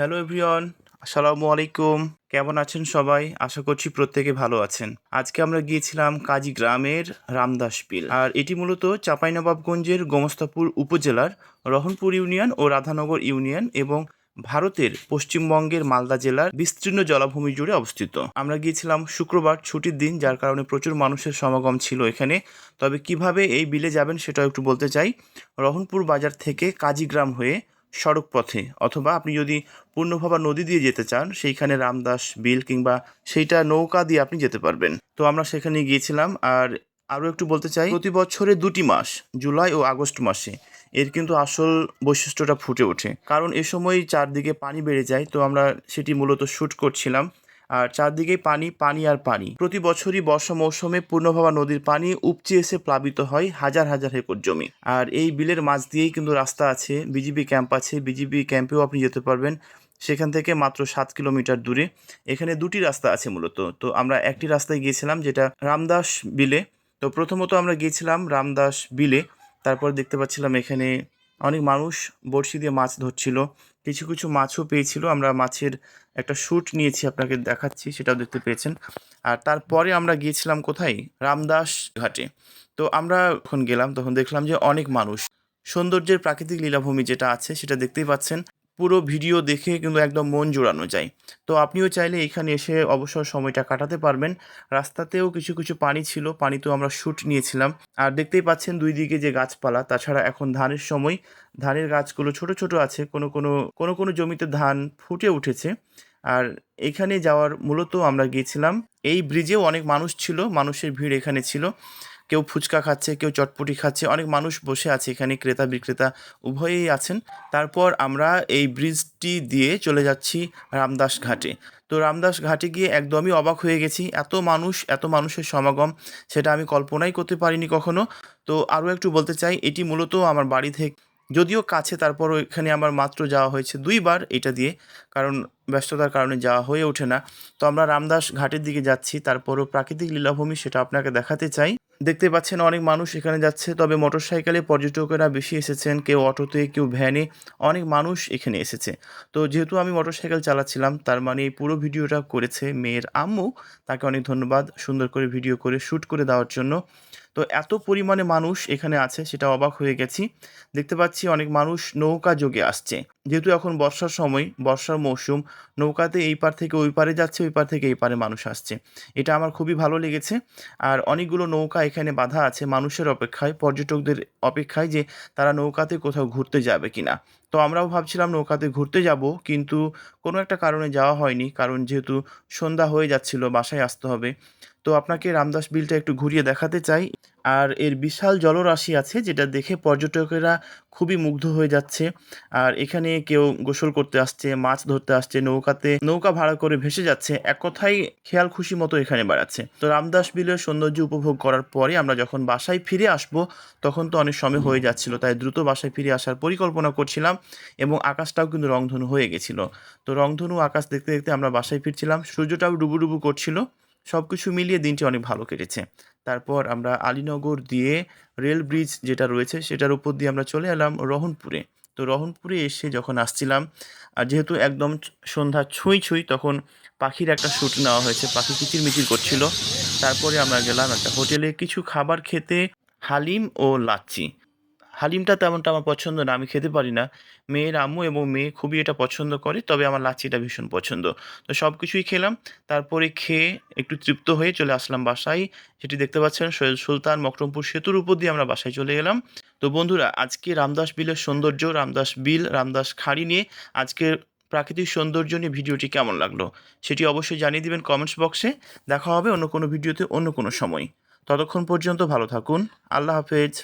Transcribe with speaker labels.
Speaker 1: Hello everyone, আসসালামু আলাইকুম। কেমন আছেন সবাই? আশা করছি প্রত্যেকে ভালো আছেন। আজকে আমরা গিয়েছিলাম কাজী গ্রামের রামদাস বিল। আর এটি মূলত চাঁপাইনবাবগঞ্জের গোমস্তাপুর উপজেলার রহনপুর ইউনিয়ন ও রাধানগর ইউনিয়ন এবং ভারতের পশ্চিমবঙ্গের মালদা জেলার বিস্তীর্ণ জলাভূমি জুড়ে অবস্থিত। আমরা গিয়েছিলাম শুক্রবার ছুটির দিন, যার কারণে প্রচুর মানুষের সমাগম ছিল এখানে। তবে কীভাবে এই বিলে যাবেন সেটাও একটু বলতে চাই। রহনপুর বাজার থেকে কাজীগ্রাম হয়ে সড়ক পথে অথবা আপনি যদি পূর্ণভাবা নদী দিয়ে যেতে চান, সেইখানে রামদাস, বিল কিংবা সেইটা নৌকা দিয়ে আপনি যেতে পারবেন। তো আমরা সেখানে গিয়েছিলাম আর আরও একটু বলতে চাই, প্রতি বছরে দুটি মাস, জুলাই ও আগস্ট মাসে, এর কিন্তু আসল বৈশিষ্ট্যটা ফুটে ওঠে। কারণ এ সময় চারদিকে পানি বেড়ে যায়, তো আমরা সেটি মূলত শ্যুট করছিলাম। আর চারদিকেই পানি পানি আর পানি। প্রতি বছরই বর্ষা মৌসুমে পূর্ণভবা নদীর পানি উপচে এসে প্লাবিত হয় হাজার হাজার একর জমি। আর এই বিলের মাঝ দিয়েই কিন্তু রাস্তা আছে, বিজিবি ক্যাম্প আছে। বিজিবি ক্যাম্পেও আপনি যেতে পারবেন সেখান থেকে মাত্র সাত কিলোমিটার দূরে। এখানে দুটি রাস্তা আছে মূলত। তো আমরা একটি রাস্তায় গিয়েছিলাম যেটা রামদাস বিলে। তো প্রথমত আমরা গিয়েছিলাম রামদাস বিলে। তারপর দেখতে পাচ্ছিলাম এখানে অনেক মানুষ বড়শি দিয়ে মাছ ধরছিল। কিছু কিছু মাছও পেয়েছিল। আমরা মাছের একটা শ্যুট নিয়েছি, আপনাকে দেখাচ্ছি, সেটাও দেখতে পেয়েছেন। আর তারপরে আমরা গিয়েছিলাম কোথায়? রামদাস ঘাটে। তো আমরা যখন গেলাম, তখন দেখলাম যে অনেক মানুষ। সৌন্দর্যের প্রাকৃতিক লীলাভূমি যেটা আছে, সেটা দেখতেই পাচ্ছেন। পুরো ভিডিও দেখে কিন্তু একদম মন জোড়ানো যায়। তো আপনিও চাইলে এখানে এসে অবসর সময়টা কাটাতে পারবেন। রাস্তাতেও কিছু কিছু পানি ছিল পানিতেও আমরা শ্যুট নিয়েছিলাম। আর দেখতেই পাচ্ছেন দুই দিকে যে গাছপালা, তাছাড়া এখন ধানের সময়। ধানের গাছগুলো ছোট ছোট আছে, কোনো কোনো কোনো কোনো জমিতে ধান ফুটে উঠেছে। আর এখানে যাওয়ার মূলত আমরা গিয়েছিলাম। এই ব্রিজেও অনেক মানুষ ছিল, মানুষের ভিড় এখানে ছিল। কেউ ফুচকা খাচ্ছে, কেউ চটপটি খাচ্ছে, অনেক মানুষ বসে আছে এখানে, ক্রেতা, বিক্রেতা উভয়েই আছেন। তারপর আমরা এই ব্রিজটি দিয়ে চলে যাচ্ছি রামদাস ঘাটে। তো রামদাস ঘাটে গিয়ে একদমই অবাক হয়ে গেছি, এত মানুষ, এত মানুষের সমাগম, সেটা আমি কল্পনাই করতে পারিনি কখনো। তো আরও একটু বলতে চাই, এটি মূলত আমার বাড়ি থেকে, যদিও কাছে, তারপরও এখানে আমার মাত্র যাওয়া হয়েছে দুইবার এটা দিয়ে, কারণ ব্যস্ততার কারণে যাওয়া হয়ে ওঠে না। তো আমরা রামদাস ঘাটের দিকে যাচ্ছি, তারপরও প্রাকৃতিক লীলাভূমি সেটা আপনাকে দেখাতে চাই। দেখতে পাচ্ছেন অনেক মানুষ এখানে যাচ্ছে, তবে মোটরসাইকেলে পর্যটকেরা বেশি এসেছেন, কেউ অটোতে, কেউ ভ্যানে অনেক মানুষ এখানে এসেছে। তো যেহেতু আমি মোটরসাইকেল চালাচ্ছিলাম, তার মানে এই পুরো ভিডিওটা করেছে মেয়ের আম্মু। তাকে অনেক ধন্যবাদ সুন্দর করে ভিডিও করে শ্যুট করে দেওয়ার জন্য। তো এত পরিমাণে মানুষ এখানে আছে, সেটা অবাক হয়ে গেছি। দেখতে পাচ্ছি অনেক মানুষ নৌকা যোগে আসছে। যেহেতু এখন বর্ষার সময়, বর্ষার মৌসুম, নৌকাতে এই পার থেকে ওই পারে যাচ্ছে, ওই পার থেকে এই পারে মানুষ আসছে। এটা আমার খুবই ভালো লেগেছে। আর অনেকগুলো নৌকা এখানে বাধা আছে মানুষের অপেক্ষায়, পর্যটকদের অপেক্ষায় যে তারা নৌকাতে কোথাও ঘুরতে যাবে কিনা। তো আমরাও ভাবছিলাম নৌকাতে ঘুরতে যাব, কিন্তু কোনো একটা কারণে যাওয়া হয়নি, কারণ যেহেতু সন্ধ্যা হয়ে যাচ্ছিল, বাসায় আসতে হবে। তো আপনাকে রামদাস বিলটা একটু ঘুরিয়ে দেখাতে চাই। আর এর বিশাল জলরাশি আছে যেটা দেখে পর্যটকেরা খুবই মুগ্ধ হয়ে যাচ্ছে। আর এখানে কেউ গোসল করতে আসছে, মাছ ধরতে আসছে, নৌকাতে, নৌকা ভাড়া করে ভেসে যাচ্ছে। এক কথাই খেয়াল খুশি মতো এখানে বেড়াচ্ছে। তো রামদাস বিলের সৌন্দর্য উপভোগ করার পরে আমরা যখন বাসায় ফিরে আসব, তখন তো অনেক সময় হয়ে যাচ্ছিল। তাই দ্রুত বাসায় ফিরে আসার পরিকল্পনা করছিলাম এবং আকাশটাও কিন্তু রংধনু হয়ে গেছিল। তো রংধনু আকাশ দেখতে দেখতে আমরা বাসায় ফিরছিলাম। সূর্যটাও ডুবু ডুবু করছিল। সব কিছু মিলিয়ে দিনটি অনেক ভালো কেটেছে। তারপর আমরা আলীনগর দিয়ে রেল ব্রিজ যেটা রয়েছে সেটার উপর দিয়ে আমরা চলে এলাম রহনপুরে। তো রহনপুরে এসে যখন আসছিলাম, আর যেহেতু একদম সন্ধ্যা ছুঁই ছুঁই তখন পাখির একটা শ্যুট নেওয়া হয়েছে, পাখি কিচির মিচির করছিল। তারপরে আমরা গেলাম একটা হোটেলে কিছু খাবার খেতে, হালিম ও লাচ্ছি। হালিমটা তেমনটা আমার পছন্দ না, আমি খেতে পারি না। মেয়ের আম্মু এবং মেয়ে খুবই এটা পছন্দ করে, তবে আমার লাচ্ছিটা ভীষণ পছন্দ। তো সব কিছুই খেলাম, তারপরে খেয়ে একটু তৃপ্ত হয়ে চলে আসলাম বাসায়। যেটি দেখতে পাচ্ছেন সৈয়দ সুলতান মকরমপুর সেতুর উপর দিয়ে আমরা বাসায় চলে গেলাম তো বন্ধুরা, আজকে রামদাস বিলের সৌন্দর্য, রামদাস বিল, রামদাস খাড়ি নিয়ে আজকের প্রাকৃতিক সৌন্দর্য নিয়ে ভিডিওটি কেমন লাগল সেটি অবশ্যই জানিয়ে দিবেন কমেন্টস বক্সে দেখা হবে অন্য কোনো ভিডিওতে অন্য কোনো সময়। ততক্ষণ পর্যন্ত ভালো থাকুন, আল্লাহ হাফেজ।